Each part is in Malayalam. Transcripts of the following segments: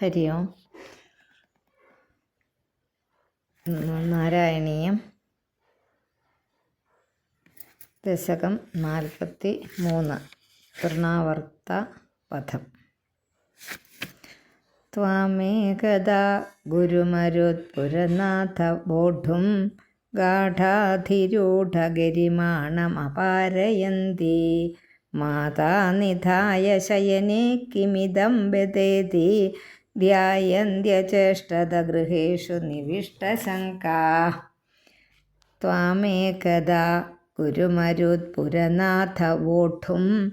ഹരി ഓം. നാരായണീയം. ദശകം നാൽപ്പത്തി മൂന്ന്. തൃണാവർത്ത പഥം ത്വാമേകദാ ഗുരുമരുത്പുരനാഥ ബോഢും ഗാഠാധിരൂഢഗരിമാണമപാരയന്തി മാതാ നിധായ ശയനെ കിമിദം ബദേതി ത്വാമേകദാ ഗുരുമരുത്പുരനാഥ വോഢും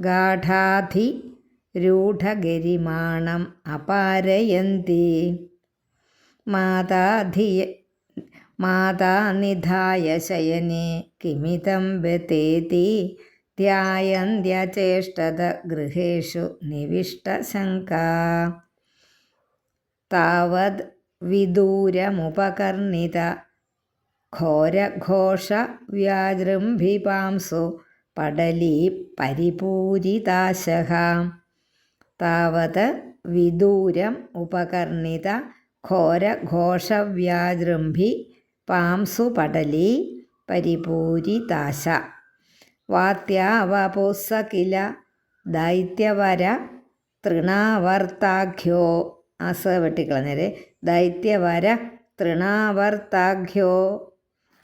ഗാഠാധി രൂഢഗരിമാണം അപാരയന്തി. മാതാധിയ മാതാ നിധായ ശയനെ കിമിതം ബതേതി ധ്യായന്ത്യചേഷ്ടത ഗൃഹേഷു നിവിഷ്ടശങ്കാ താവത് വിദൂരമുപകർണിത ഘോരഘോഷവ്യാജൃംഭിപാംസു പടലീ പരിപൂരിതാശഃ താവത് വിദൂരം ഉപകർണിത ഘോരഘോഷവ്യാജൃംഭി പാംസു പടലീ പരിപൂരിതാശ. വാത്യാവപുസ്സ കില ദൈത്യവര തൃണാവർത്താഖ്യോ അസ വെട്ടിക്കളഞ്ഞത് ദൈത്യവര തൃണാവർത്താഖ്യോ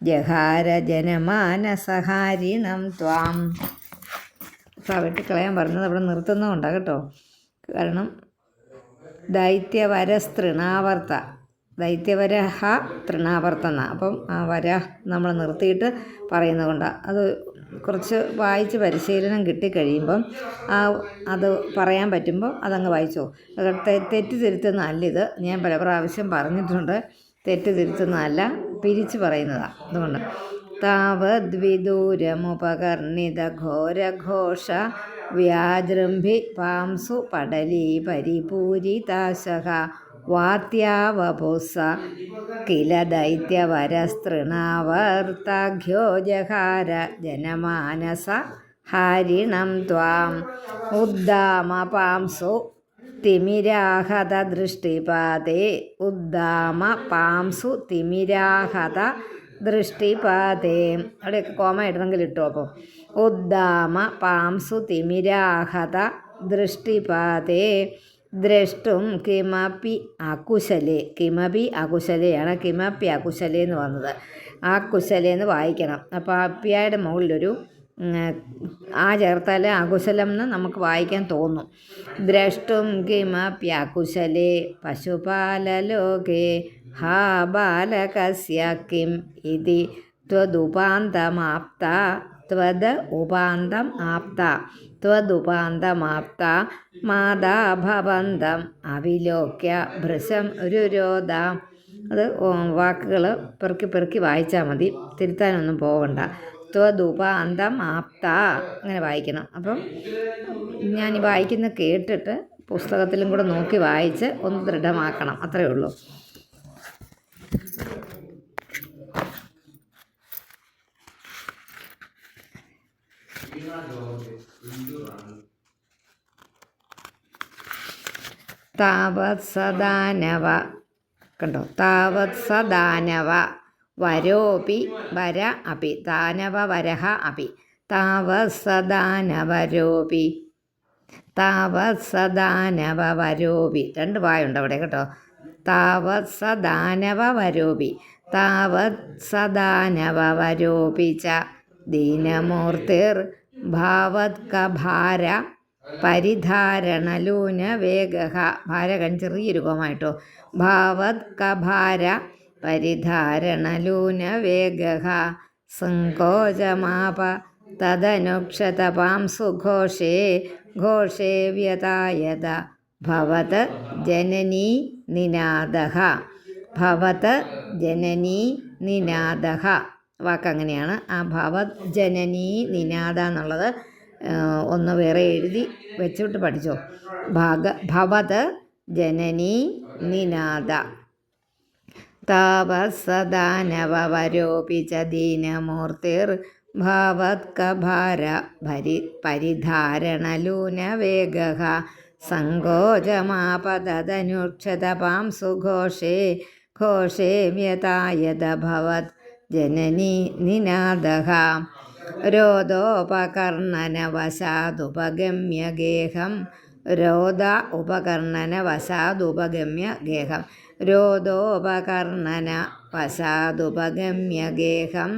ജഹാര ജനമാനസഹാരിണം ത്വാം. വെട്ടിക്കളയാൻ പറഞ്ഞത് അവിടെ നിർത്തുന്നതുകൊണ്ടാണ് കേട്ടോ. കാരണം ദൈത്യവര ദൈത്യവരസ്തൃണാവർത്ത. ദൈത്യവരഹ തൃണാവർത്തന അപ്പം ആ വര നമ്മൾ നിർത്തിയിട്ട് പറയുന്നതുകൊണ്ടാണ് അത് കുറച്ച് വായിച്ച് പരിശീലനം കിട്ടിക്കഴിയുമ്പം ആ അത് പറയാൻ പറ്റുമ്പോൾ അതങ്ങ് വായിച്ചോ. തെറ്റ് തിരുത്തുന്നതല്ല ഇത് ഞാൻ പല പ്രാവശ്യം പറഞ്ഞിട്ടുണ്ട്. തെറ്റ് തിരുത്തുന്നതല്ല പിരിച്ച് പറയുന്നതാണ് അതുകൊണ്ട് താവദ്വിദൂരമുപകർണിത ഘോരഘോഷ വ്യാജൃംഭി പാംസു പടലീ പരിപൂരിതാശക വാത്യാവപുസ കില ദൈത്യവരസ്തൃണാവർത്താഖ്യോ ജഹാര ജനമാനസ ഹാരിണം ത്വാം. ഉദ്ദാമ പാംസു തിമിരാഹത ദൃഷ്ടിപാതേ ഉദ്ദാമ പാംസു തിമിരാഹത ദൃഷ്ടിപാതേ അവിടെയൊക്കെ കോമ ഇടണമെങ്കിൽ ഇട്ടു അപ്പോൾ ഉദ്ദാമ പാംസു തിമിരാഹത ദൃഷ്ടിപാതേ ദ്രഷ്ടും കിമാപ്പി അകുശലേ കിമപി അകുശലയാണ് കിമാപ്പി അകുശലേ എന്ന് വന്നത് ആ കുശലേ എന്ന് വായിക്കണം. അപ്പോൾ അപ്പിയായുടെ മുകളിലൊരു ആ ചേർത്താൽ അകുശലം എന്ന് നമുക്ക് വായിക്കാൻ തോന്നും. ദ്രഷ്ടും കിമപ്യകുശലേ പശുപാലലോകേ ഹാ ബാലകസ്യ കിം ഇതി ത്വദുപാന്തമാപ്ത. ത്വത് ഉപാന്തം ആപ്ത. ത്വദുപാന്തമാപ്ത മാതാഭവന്തം അവിലോക്യ ഭൃശം രുരോധ അത് വാക്കുകൾ പെറുക്കി പെറുക്കി വായിച്ചാൽ മതി. തിരുത്താനൊന്നും പോകണ്ട ത്വതുപാന്തം ആപ്ത. അങ്ങനെ വായിക്കണം. അപ്പം ഞാൻ ഈ വായിക്കുന്ന കേട്ടിട്ട് പുസ്തകത്തിലും കൂടെ നോക്കി വായിച്ച് ഒന്ന് ദൃഢമാക്കണം. അത്രയേ ഉള്ളൂ. താവത് സദാനവ. കണ്ടോ? താവത് സദാനവ. വരോപി വര അപി. ദാനവ വരഹ അപി. താവത് സദാനവരോപി താവത് സദാനവ വരോപി. രണ്ട് വായുണ്ട് അവിടെ കേട്ടോ. താവത് സദാനവ വരോപി. താവത് സദാനവ വരോപി ച ദീനമൂർത്തിർ ഭാവത്കഭാര പരിധാരണലൂന വേഗ ഭാരകൻ ചെറിയൊരു കോമായിട്ടോ. ഭാവത്കഭാര പരിധാരണലൂന വേഗ സങ്കോചമാപ തദനുക്ഷതപാം സുഘോഷേ. ഘോഷേ വ്യതായത ഭവത് ജനനീ നിനാദ ഭവത് ജനനീ നിനാദ വാക്കങ്ങനെയാണ്. ആ ഭവജനനീ ജനനീ നിനാദ എന്നുള്ളത് ഒന്ന് വേറെ എഴുതി വെച്ചിട്ട് പഠിച്ചോ. ഭാഗ ഭവത് ജനനീ നിനാദ. താപസദാനവരോപി ച ദീനമൂർത്തിർ ഭാവത്കഭാര ഭരി പരിധാരണലൂന വേഗ സങ്കോചമാപതനുക്ഷതപാം സുഘോഷേ ഘോഷേ വ്യതായതഭവത് ജനനി നിനാദ രോദോപകർണനവശാദുപഗമ്യ ഗേഹം രോദ ഉപകർണനവശാദുപഗമ്യ ഗേഹം രോദോപകർണന വശാദുപഗമ്യ ഗേഹം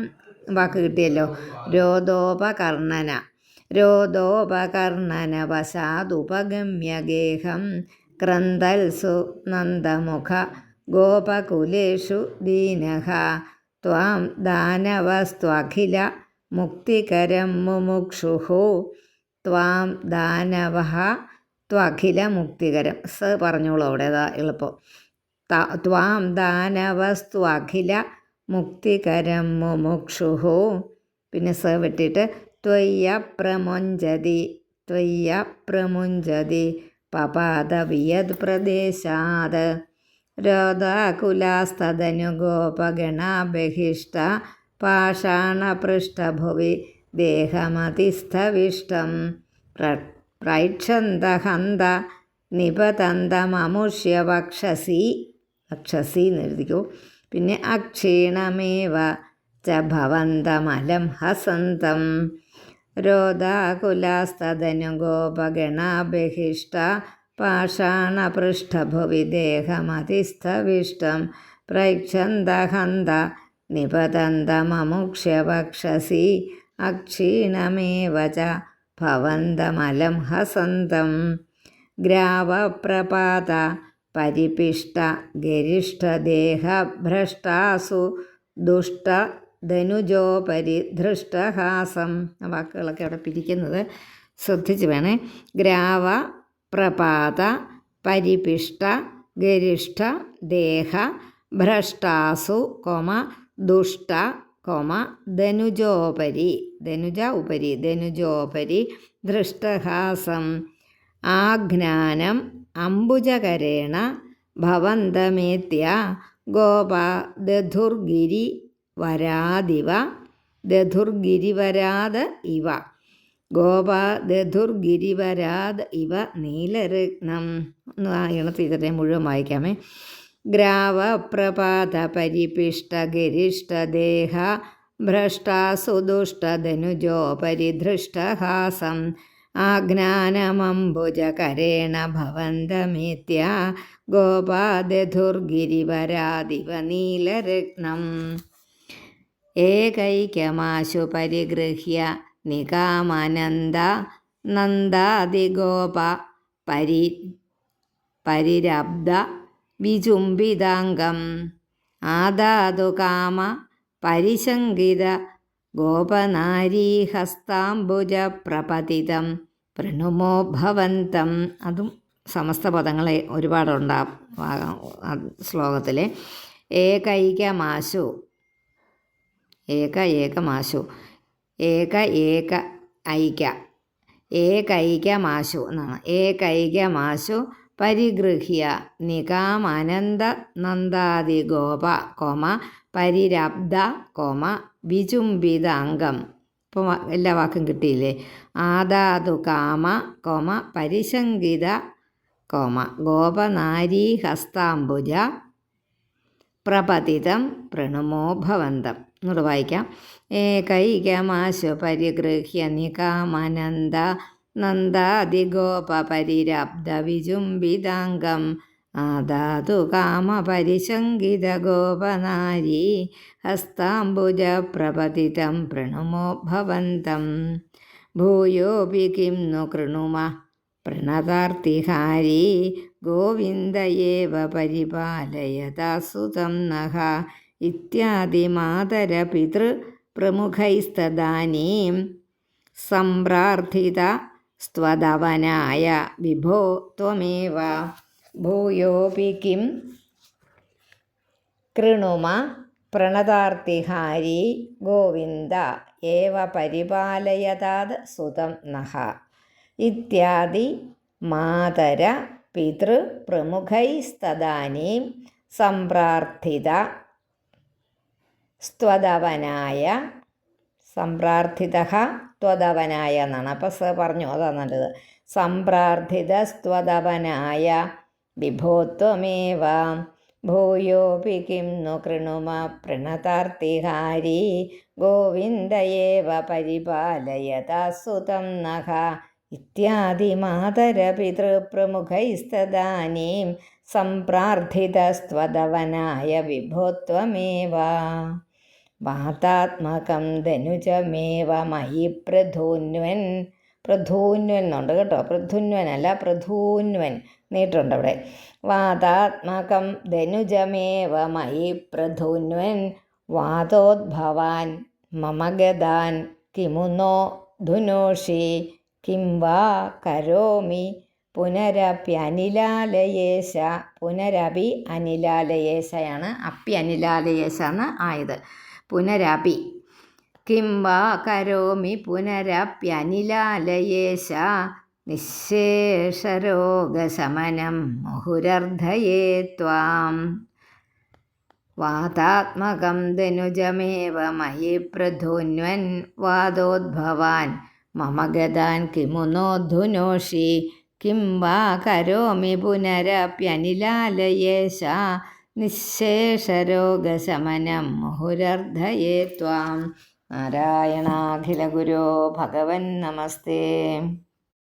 വാക്ക് കിട്ടിയല്ലോ. രോദോപകർണന. രോദോപകർണന വശാദുപഗമ്യ ഗേഹം ക്രന്ദൽസു നന്ദമുഖ. ഗോപകുലേഷു ദീനഃ ത്വാം ദാനവസ്ത്വഖില മുക്തികരം മുമുക്ഷു ത്വാം ദാനവ ത്വഖില മുക്തികരം. സ പറഞ്ഞോളൂ അവിടെ അതാ എളുപ്പം. ത്വാം ദാനവസ്ത്വഖില മുക്തികരം മുമുക്ഷു പിന്നെ സ വിട്ടിട്ട് ത്വയ്യ പ്രമുഞ്ചതി ത്വയ്യ പ്രമുഞ്ചതി പപാദവിയത് പ്രദേശാത് രോധാകുലാസ്തനുഗോപഗണാബഹിഷ്ട പാഷാണപൃഷ്ഠഭുവി ദേഹമതിസ്ഥവിഷ്ടം. പ്ര പ്രൈക്ഷന്തഹന്ത നിപതന്തമമുഷ്യ വക്ഷസി വക്ഷസി എന്നെഴുതിക്കൂ പിന്നെ അക്ഷീണമേവ ച ഹസന്തം. രോധാകുലാസ്തനുഗോപഗണാബഹിഷ്ട പാഷാണപൃഷ്ഠഭുവി ദേഹമതിസ്ഥവിഷ്ടം പ്രൈക്ഷന്തഹന്ത നിപതന്തമമുക്ഷ്യവക്ഷസി അക്ഷീണമേവ ച ഭവന്തമലം ഹസന്തം ഗ്രാവപ്രപാത പരിപിഷ്ട ഗരിഷ്ഠദേഹഭ്രഷ്ടാസു ദുഷ്ട ധനുജോപരി ധൃഷ്ടഹാസം വാക്കുകളൊക്കെ അവിടെ പിരിക്കുന്നത് ശ്രദ്ധിച്ച് വേണേ. ഗ്രാവ പ്രപാത പരിപിഷ്ട ഗരിഷ്ഠ ദേഹ ഭ്രഷ്ടാസു കൊമ ദുഷ്ട കൊമ ധനുജോപരി ധനുജ ഉപരി ധനുജോപരി ദൃഷ്ടഹാസം ആജ്ഞാനം അംബുജകരേണ ഭവന്തമേത്യ ഗോപ ദധുർഗിരി വരാദിവ ദധുർഗിരിവരാത് ഇവ. ഗോപ ദധുർഗിരിവരാത് ഇവ നീലരത്നം. എന്ന് ആ ഇണത്തിക്കത്തെ മുഴുവൻ വായിക്കാമേ. ഗ്രാവപ്രപാത പരിപിഷ്ട ഗരിഷ്ടദേഹ ഭ്രഷ്ടാസുദുഷ്ടധനുജോ പരിധൃഷ്ടഹാസം. ആജ്ഞാനമംബുജകരേണ ഭവന്തമേത്യ ഗോപാദധുർഗിരിവരാദിവ നീലരത്നം. ഏകൈക്യമാശു പരിഗൃഹ്യ നികാമനന്ദ നന്ദാതിഗോപ പരി പരിരബ്ധ വിചുംബിതാംഗം ആദാതു കാമ പരിശങ്കിത ഗോപനാരീഹസ്താംബുജ പ്രപതിതം പ്രണുമോ ഭവന്തം. അതും സമസ്ത പദങ്ങളെ ഒരുപാടുണ്ടാകും ശ്ലോകത്തിൽ ഏകൈകമാശു ഏക ഏകമാശു. ഏക ഏക ഐക്യ. ഏകൈകമാശു എന്നാണ്. ഏകൈക മാശു പരിഗൃഹ്യ. അനന്ത നന്ദാദി ഗോപ കോമ പരിരബ്ദ കോമ വിചുംബിത അംഗം ഇപ്പോൾ എല്ലാ വാക്കും കിട്ടിയില്ലേ? ആദാതു കാമ കോമ പരിശങ്കിത കോമ. ഗോപനാരീ ഹസ്താംബുജ പ്രപതിതം പ്രണുമോ ഭവന്തം. ഇങ്ങോട്ട് വായിക്കാം. ഏകൈകമാശോ പരിഗൃഹ്യ നികാമനന്ദ നന്ദാതിഗോപ പരിരബ്ധ വിജുംബിതാംഗം. അതാതു കാമപരിശങ്കിതഗോപനാരീ ഹസ്താംബുജപ്രപതിതം പ്രണുമോ ഭവന്തം. ഭൂയോപി കിം നു കൃണുമ പ്രണതാർത്തിഹാരി ഗോവിന്ദയേവ പരിപാലയതാസുതം നഹ सुतं नः इत्यादिमातरपितृप्रमुखैस्तदानीं सम्प्रार्थित स्त्वदवनाय विभो त्वमेव भूयोऽपि किं कृणुम പ്രണതാർത്തിഹാരി ഗോവിന്ദ ഏവ പരിപാലയതാത് സുതം നഹ ഇത്യാദി മാതര പിതൃപ്രമുഖൈസ്തദാനീം സംപ്രാർത്ഥിത സ്ത്വതവനായ സമ്പ്രാർത്ഥിത ത്വതവനായ എന്നാണ്. അപ്പോൾ സ പറഞ്ഞു അതാണ് നല്ലത്. സമ്പ്രാർത്ഥിത സ്ത്വതവനായ വിഭോത്വമേവ. ഭൂയോപി കിം നു കൃണുമ പ്രണതാർത്തിഹാരി ഗോവിന്ദയേവ പരിപാലയതാസുതം നഖ. ഇത്യാദി മാതരപിതൃപ്രമുഖൈസ്തദാനീം സംപ്രാർത്ഥിതസ്ത്വതവനായ വിഭോത്വമേവ. വാതാത്മകം ധനുജമേവ മയി പ്രധൂന്വൻ. പ്രധൂന്വൻ എന്നുണ്ട് കേട്ടോ. പ്രധുന്വൻ അല്ല പ്രധൂന്വൻ നീട്ടുണ്ട് അവിടെ. വാതാത്മകം ധനുജമേവ മയി പ്രധൂന്വൻ. വാതോദ്ഭവാൻ മമഗതാൻ കിമുന്നോ കിമുനോ ധുനോഷി. കിം വാ കരോമി. പുനരപ്പി അനിലാലയേശ. പുനരപി അനിലാലയേശയാണ് അപ്പി അനിലാലയേശ എന്ന് ആയത്. പുനരപി. കിം വാ കരോമി പുനരപ്യനിലാലയേശ നിശേഷരോഗശമനം മുഹുരർദ്ധയേ ത്വാം. വാതാത്മകം ധനുജമേവ മയി പ്രധുന്വൻ വാദോദ്ഭവാൻ. മമ ഗതാൻ കിമുനോധുനോഷി കിം വാ കരോമി പുനരപ്യനിലാലയേശ നിശേഷരോഗശമനം മുഹുരർദ്ധയേ ത്വാം. നാരായണാഖിലഗുരോ ഭഗവൻ നമസ്തേ.